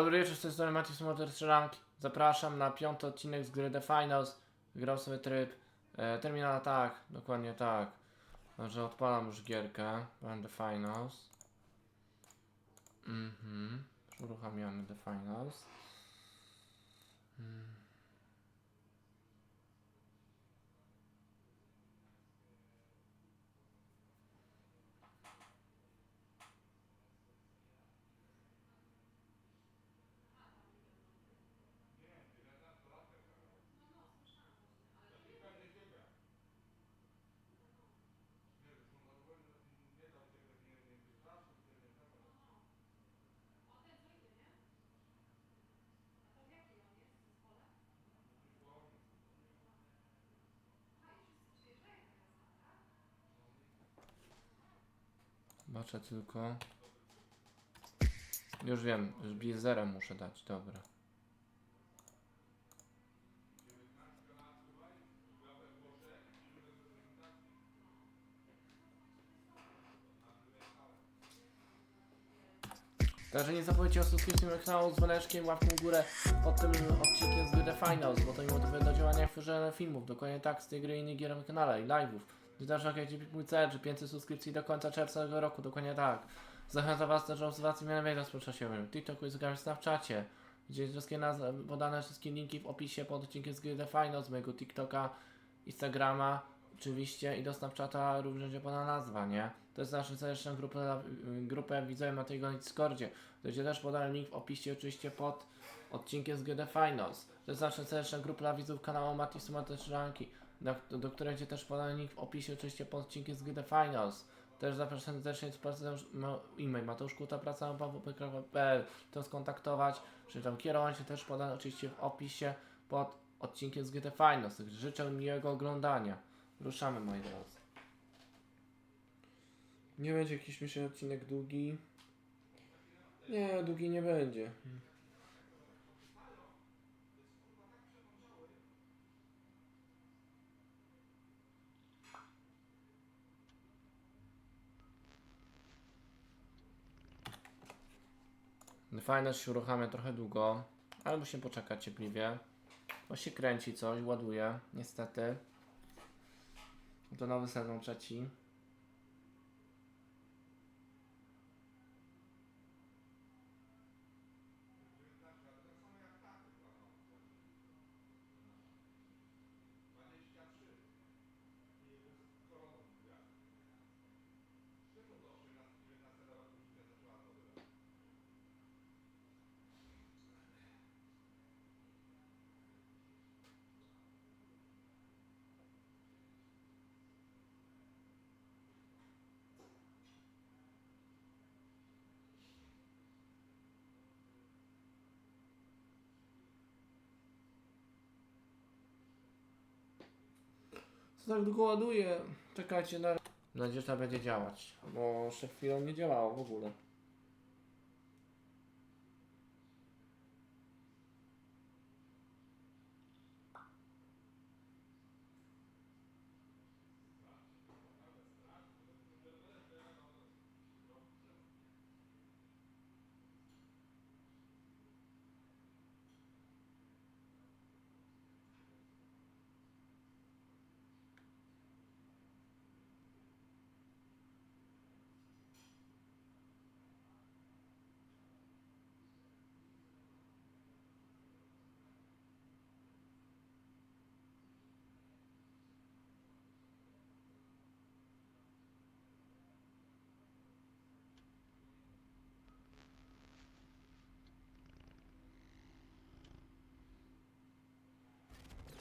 Dobry wieczór, z tej strony Maciej Motor Strzelanki. Zapraszam na piąty odcinek z gry The Finals. Grał sobie tryb e, Terminal tak, dokładnie tak. Także odpalam już gierkę. Mam The Finals. Mhm. Uruchamiamy The Finals. Mm. Zobaczę tylko. Już wiem, blizerem muszę dać, dobra. Także nie zapomnijcie o subskrypcji mojego kanału z dzwoneczkiem, łapką w górę pod tym odcinkiem z The Finals, bo to mi motywuje do działania w filmów, dokładnie tak, z tej gry i innych gier na kanale i live'ów. Gdyż jak mój cel, że 500 subskrypcji do końca czerwca tego roku, dokładnie tak. Zachęcam Was też do obserwacji mnie na mediach społecznościowych, TikToku, Instagramie, Snapchacie. Gdzie wszystkie nazwy, podane wszystkie linki w opisie pod odcinkiem z gry The Finals, mojego TikToka, Instagrama, oczywiście i do Snapchata również będzie podana nazwa, nie? To jest nasza zresztą grupę, grupę widzowie na tego na Discordzie. Będzie też podany link w opisie oczywiście pod odcinkiem z GD Finals. To jest nasza zresztą grupa dla widzów kanału Mati Sumateczranki, do, do będzie też podany link w opisie oczywiście pod odcinkiem z GD Finals. Też zapraszam serdecznie do pracy e-mail Mateusz Kuta, praca www.pl to skontaktować, czy tam kierować się też podane oczywiście w opisie pod odcinkiem z GT Finals. Życzę miłego oglądania. Ruszamy moi drodzy. Nie będzie jakiś śmieszny odcinek długi. Nie, długi nie będzie. Fajne się uruchamia trochę długo, ale musimy poczekać cierpliwie. Bo się kręci coś, ładuje, niestety. To nowy sezon trzeci. Co tak długo ładuje? Czekajcie na... Mam nadzieję, że to będzie działać. Bo jeszcze chwilę nie działało w ogóle.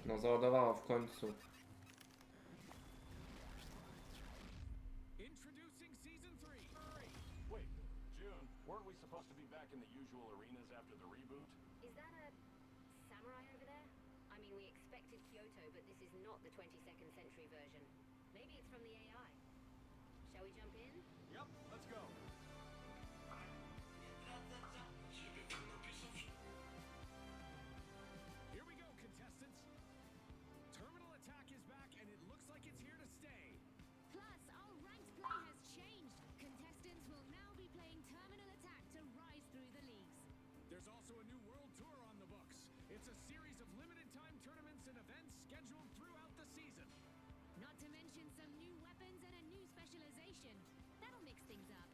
No załadowało w końcu. Introducing season three. Wait, June, weren't we supposed to be back in the usual arenas after the reboot? Is that a samurai over there? I mean, we expected Kyoto, but this is not the 22nd century version. Maybe it's from the AI. Shall we jump in? Yep, let's go. Some new weapons and a new specialization. That'll mix things up.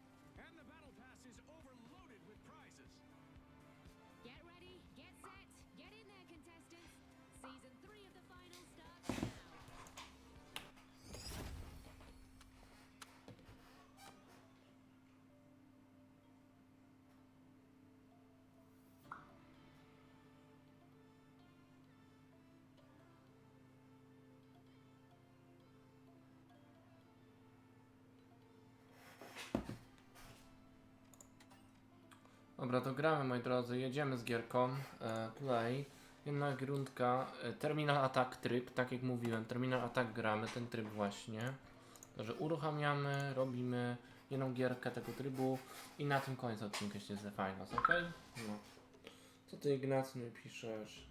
Dobra, to gramy moi drodzy, jedziemy z gierką. E, play. Jedna gruntka, e, Terminal Attack tryb, tak jak mówiłem, Terminal Attack gramy, ten tryb właśnie. Także uruchamiamy, robimy jedną gierkę tego trybu i na tym koniec odcinka się Finals, ok? No. Co ty Ignacy mi piszesz?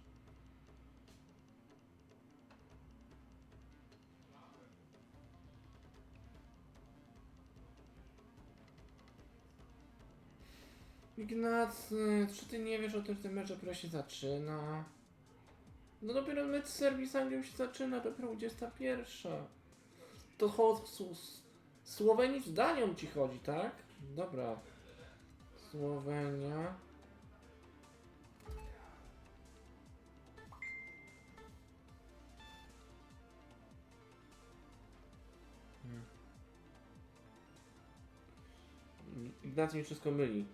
Ignacy, czy ty nie wiesz o tym, że ten mecz dopiero się zaczyna? No dopiero mecz z Serbii z Anglią się zaczyna, dopiero 21. To Sł- Słowenii z Danią ci chodzi, tak? Dobra. Słowenia. Hmm. Ignacy mi wszystko myli.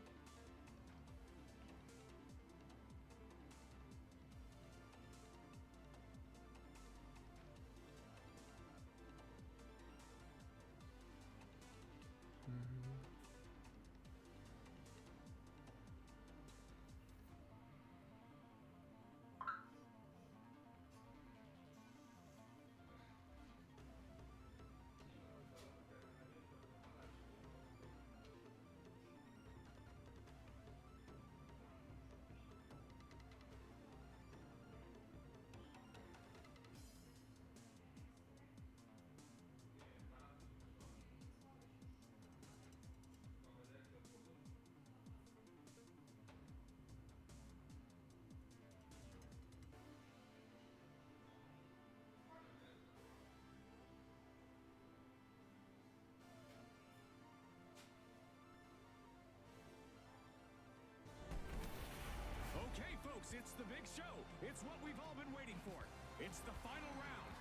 Folks, it's the big show. It's what we've all been waiting for. It's the final round.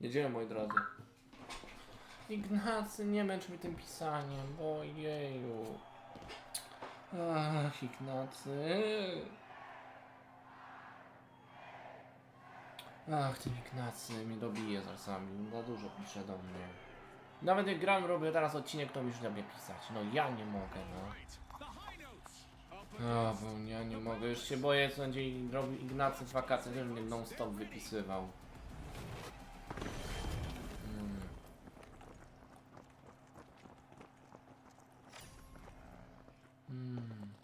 Jedziemy moi drodzy. Ignacy, nie męcz mi tym pisaniem, bo jeju. Ach, Ignacy. Ach, ten Ignacy mnie dobije czasami, za dużo pisze do mnie. Nawet jak gram, robię teraz odcinek, to mi już lubię pisać. No ja nie mogę, no. A, bo ja nie mogę, już się boję, co będzie robił Ignacy w wakacje, że mnie non stop wypisywał. Mm. Mm.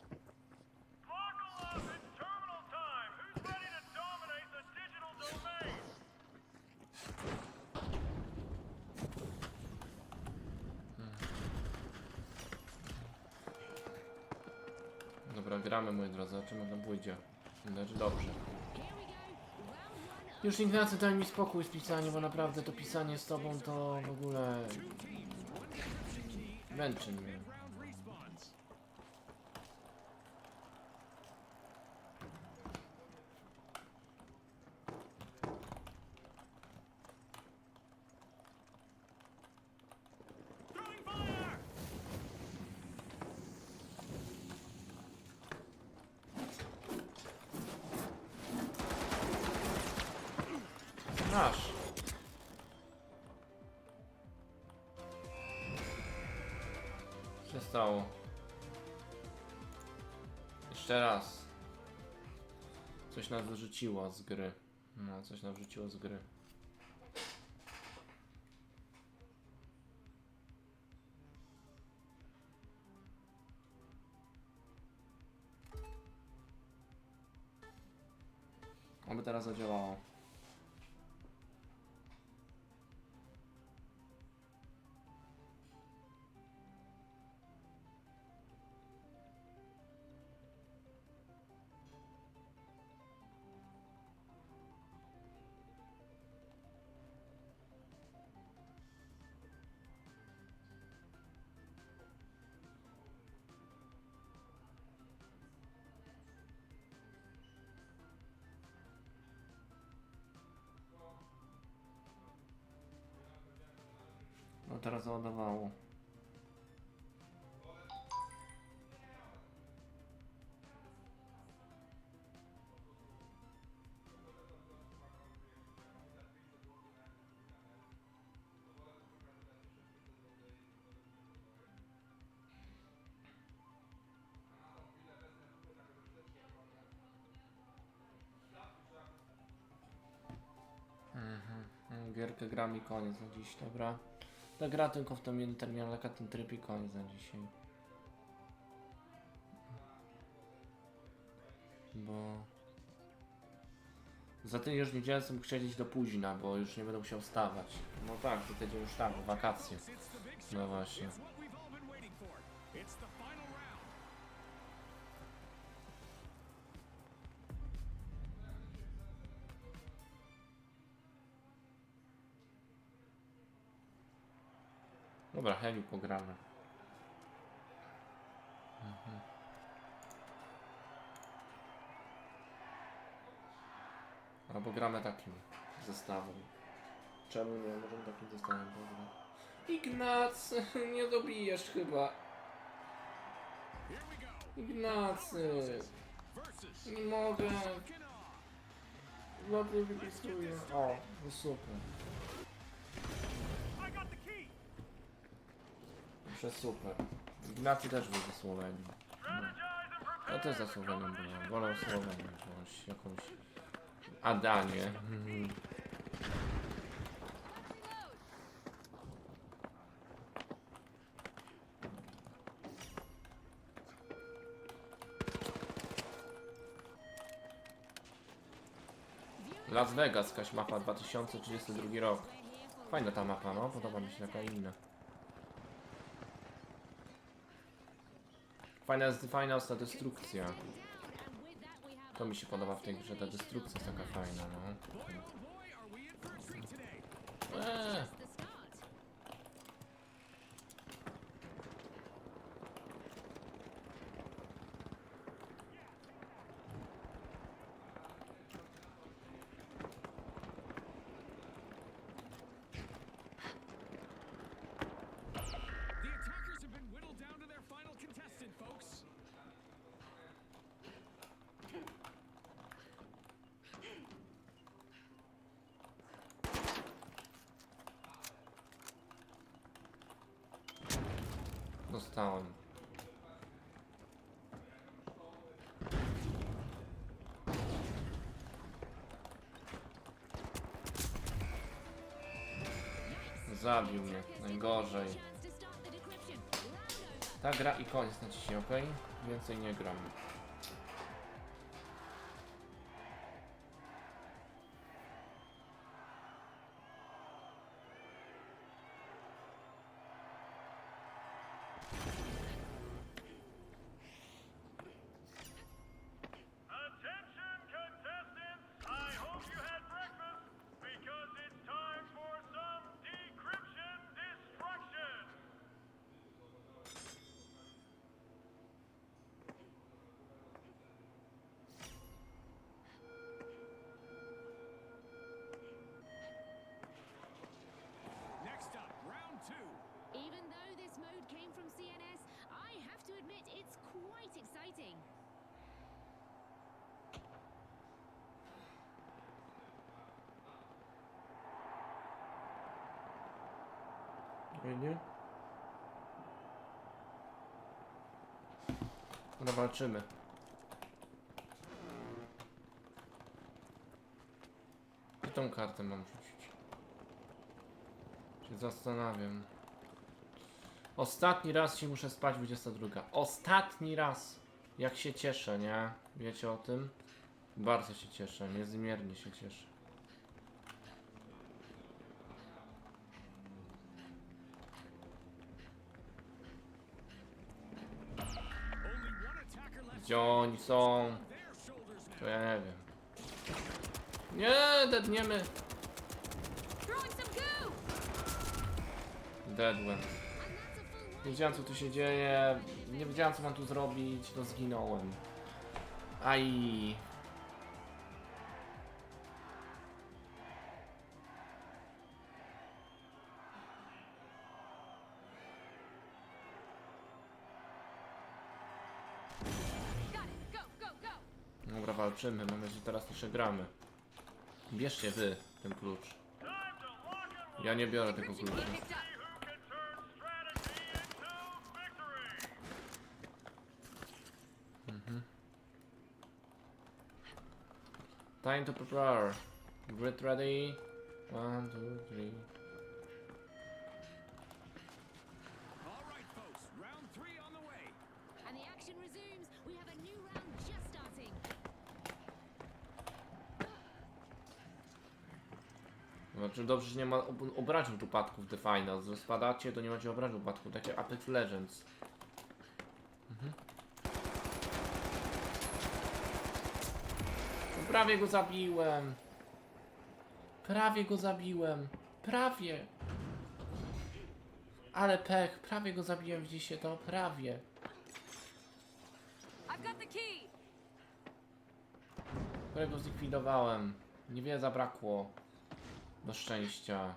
Buckle up! It's terminal time! Who's ready to dominate the digital domain? Dobra, gramy moi drodzy, zobaczymy jak nam pójdzie. Znaczy dobrze. Już Ignacy daj mi spokój z pisaniem, bo naprawdę to pisanie z tobą to w ogóle męczy mnie. Masz. Co? Jeszcze raz. Coś nas wyrzuciło z gry. No, coś nas wyrzuciło z gry. Oby teraz zadziałało. Teraz załadowało. Mhm. Gierkę gram i koniec na dziś, dobra. Ta gra tylko w tym jednym terminalu, ten tryb i koniec na dzisiaj. Bo... Za tydzień już wiedziałem, co mógł siedzieć do późna, bo już nie będę musiał wstawać. No tak, to tydzień już tam, wakacje. No właśnie. Dobra, Heliu pogramy. Mhm. Albo gramy takim zestawem. Czemu nie? Możemy takim zestawem pograć. Ignacy, nie dobijesz chyba. Ignacy, nie mogę. Dobrze wypisuję. O, no super. Jeszcze super. Ignacy też był ze Słowenii. Ja też za Słowenią byłem. Wolę Słowenię jakąś, jakąś Adanię. Mhm. Las Vegas, jakaś mapa 2032 rok. Fajna ta mapa, no, podoba mi się taka inna. Fajna fajna ta destrukcja. To mi się podoba w tej grze, ta destrukcja jest taka fajna, no. Boy, dostałem. Zabił mnie, najgorzej. Ta gra i koniec na dzisiaj, ok? Więcej nie gram. Exciting. Nie? Dobra, walczymy. I tą kartę mam rzucić. Się zastanawiam. Ostatni raz się muszę spać 22. Ostatni raz! Jak się cieszę, nie? Wiecie o tym? Bardzo się cieszę, niezmiernie się cieszę. Gdzie oni są? To ja nie wiem. Nie, dedniemy. Deadłem. Nie wiedziałem co tu się dzieje, nie wiedziałem co mam tu zrobić, no zginąłem. Aj. Dobra, walczymy. Mam nadzieję, że teraz też gramy. Bierzcie wy ten klucz. Ja nie biorę tego klucza. Time to prepare. Grid ready. One, two, three. All right, folks. Round three on the way. And the action resumes. We have a new round just starting. Znaczy dobrze, że nie ma ob obrażeń upadków The Finals. Że spadacie, to nie macie obrażeń upadków. Takie Apex Legends. Mhm. Prawie go zabiłem. Prawie go zabiłem. Prawie. Ale pech, prawie go zabiłem, widzicie to? Prawie. Którego zlikwidowałem. Niewiele zabrakło. Do szczęścia.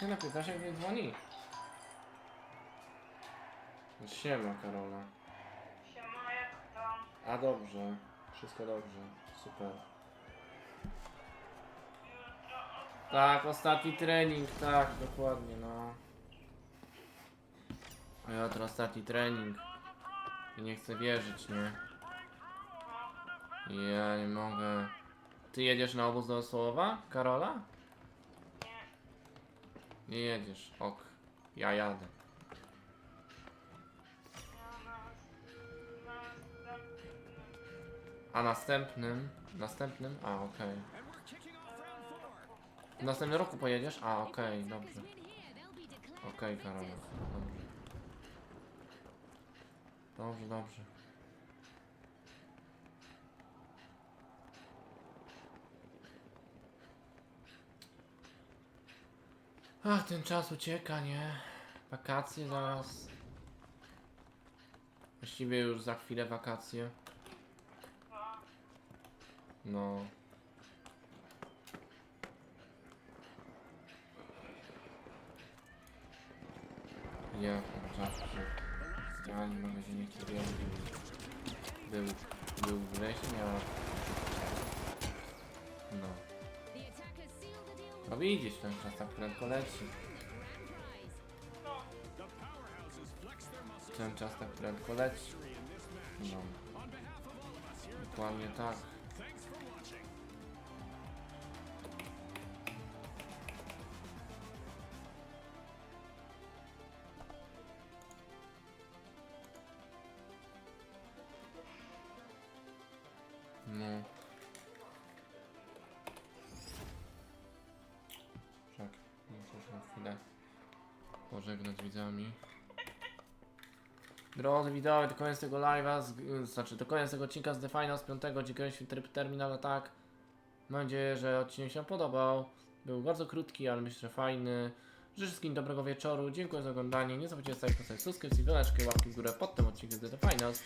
Ty na 15 nie dzwoni. Siema Karola. Siema, jak tam? A dobrze. Wszystko dobrze. Super. Tak, ostatni trening, tak, dokładnie, no. A jutro ostatni trening. I nie chcę wierzyć, nie? Ja nie mogę. Ty jedziesz na obóz do Słowa, Karola? Nie. Jedziesz, ok. Ja jadę. A następnym? Następnym? A, okej. W następnym roku pojedziesz? A, okej, dobrze. Okej, Karola. victors. Dobrze. Dobrze, dobrze. Ach, ten czas ucieka, nie? Wakacje zaraz. Właściwie już za chwilę wakacje. No. Ja zawsze. Ja nie mogę się nie chcę wiedzieć. Był, był wrzesień, a... No. No widzisz, ten czas tak prędko leci. Ten czas tak prędko leci. No, On behalf pożegnać widzami. Drodzy widzowie, to koniec tego live'a, znaczy to koniec tego odcinka z The Finals 5, gdzie graliśmy tryb Terminal Attack. Mam nadzieję, że odcinek się podobał. Był bardzo krótki, ale myślę, że fajny. Życzę wszystkim dobrego wieczoru, dziękuję za oglądanie. Nie zapomnijcie stawić postać subskrypcji, wieleczkę, łapki w górę pod tym odcinkiem The Finals.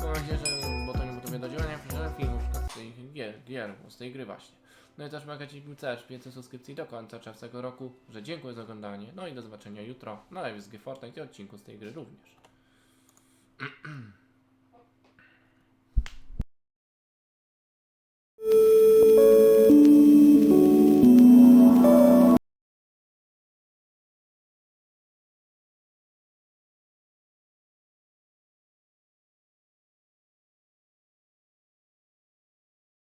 Mam nadzieję, że bo to nie gotowie do działania w filmów z tych gier, gier, z tej gry właśnie. No i też magazin był też subskrypcji do końca czerwcego roku, że dziękuję za oglądanie, no i do zobaczenia jutro na live z G Fortnite i odcinku z tej gry również.